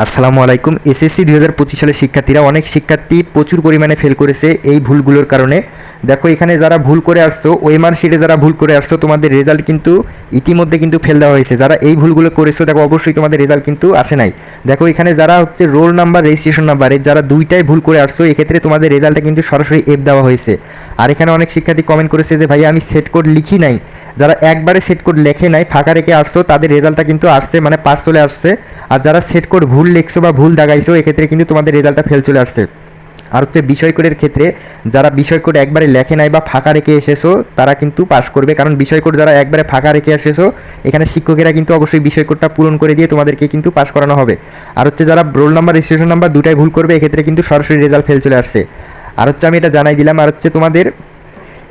আসসালামু আলাইকুম। এসএসসি দুই হাজার পঁচিশ সালের শিক্ষার্থীরা অনেক শিক্ষার্থী প্রচুর পরিমাণে ফেল করেছে এই ভুলগুলোর কারণে। দেখো, এখানে যারা ভুল করে আসছো ওয়েমার শিটে যারা ভুল করে আসছো, তোমাদের রেজাল্ট কিন্তু ইতিমধ্যে কিন্তু ফেল দেওয়া হয়েছে। যারা এই ভুলগুলো করেছ, দেখো, অবশ্যই তোমাদের রেজাল্ট কিন্তু আসে নাই। দেখো, এখানে যারা হচ্ছে রোল নাম্বার রেজিস্ট্রেশন নাম্বারে যারা দুইটাই ভুল করে আসছো, এক্ষেত্রে তোমাদের রেজাল্টটা কিন্তু সরাসরি এফ দেওয়া হয়েছে। আর এখানে অনেক শিক্ষার্থী কমেন্ট করেছে যে ভাই আমি সেট কোড লিখি নাই। যারা একবারে সেট কোড লেখে নাই, ফাঁকা রেখে আসছো, তাদের রেজাল্টটা কিন্তু আসছে মানে পাস চলে আসছে। আর যারা সেট কোড ভুল লিখছো বা ভুল দাগাইছো, এক্ষেত্রে কিন্তু তোমাদের রেজাল্টটা ফেল চলে আসছে। আর হচ্ছে বিষয় কোডের ক্ষেত্রে, যারা বিষয় কোড একবারে লেখে নাই বা ফাঁকা রেখে এসেছ, তারা কিন্তু পাস করবে। কারণ বিষয় কোড যারা একবারে ফাঁকা রেখে এসেছ, এখানে শিক্ষকেরা কিন্তু অবশ্যই বিষয় কোডটা পূরণ করে দিয়ে তোমাদেরকে কিন্তু পাস করানো হবে। আর হচ্ছে যারা রোল নাম্বার রেজিস্ট্রেশন নাম্বার দুটাই ভুল করবে, এক্ষেত্রে কিন্তু সরাসরি রেজাল্ট ফেল চলে আসছে। আর হচ্ছে আমি এটা জানাই দিলাম, আর হচ্ছে তোমাদের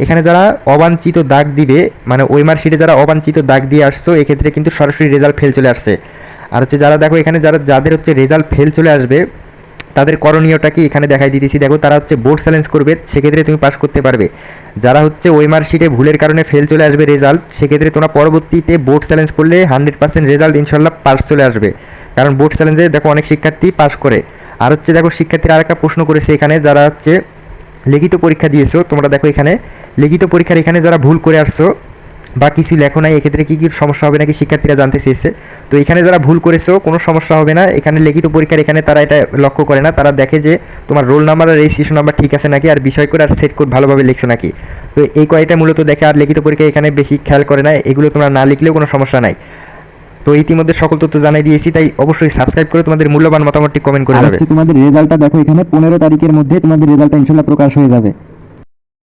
এখানে যারা অবাঞ্ছিত দাগ দিবে মানে ওই মার্কশিটে যারা অবাঞ্ছিত দাগ দিয়ে আসছো, এক্ষেত্রে কিন্তু সরাসরি রেজাল্ট ফেল চলে আসছে। আর হচ্ছে যারা দেখো, এখানে যারা, যাদের হচ্ছে রেজাল্ট ফেল চলে আসবে, তাদের করণীয়টা কি? এখানে দেখাই দিতেছি। দেখো, তারা হচ্ছে বোর্ড চ্যালেঞ্জ করবে, সেক্ষেত্রে তুমি পাস করতে পারবে। যারা হচ্ছে ওই মার্কশিটে ভুলের কারণে ফেল চলে আসবে রেজাল্ট সেক্ষেত্রে তোমরা পরবর্তীতে বোর্ড চ্যালেঞ্জ করলে হান্ড্রেড পার্সেন্ট রেজাল্ট ইনশাল্লাহ পাস চলে আসবে। কারণ বোর্ড চ্যালেঞ্জে দেখো অনেক শিক্ষার্থী পাস করে। আর হচ্ছে দেখো, শিক্ষার্থীরা আরেকটা প্রশ্ন করেছে এখানে, যারা হচ্ছে লিখিত পরীক্ষা দিয়েছ, তোমরা দেখো এখানে। লিখিত পরীক্ষার এখানে যারা ভুল করে আসছো বা কিছু লেখো নাই, এক্ষেত্রে কী কী সমস্যা হবে নাকি শিক্ষার্থীরা জানতে চেয়েছে। তো এখানে যারা ভুল করেছ, কোনো সমস্যা হবে না। এখানে লিখিত পরীক্ষার এখানে তারা এটা লক্ষ্য করে না। তারা দেখে যে তোমার রোল নাম্বার আর রেজিস্ট্রেশন নাম্বার ঠিক আছে নাকি, আর বিষয় করে আর সেট কোড ভালোভাবে লিখছো নাকি। তো এই কয়টা মূলত দেখে আর লিখিত পরীক্ষা এখানে বেশি খেয়াল করে না এগুলো তোমরা না লিখলেও কোনো সমস্যা নাই। তো ইতিমধ্যে সকল তথ্য জানাই দিয়েছি, তাই অবশ্যই সাবস্ক্রাইব করে তোমাদের মূল্যবান মতামতটি কমেন্ট করে দেবে তোমাদের রেজাল্টটা দেখো এখানে, পনেরো তারিখের মধ্যে তোমাদের রেজাল্টটা ইনশাল্লাহ প্রকাশ হয়ে যাবে।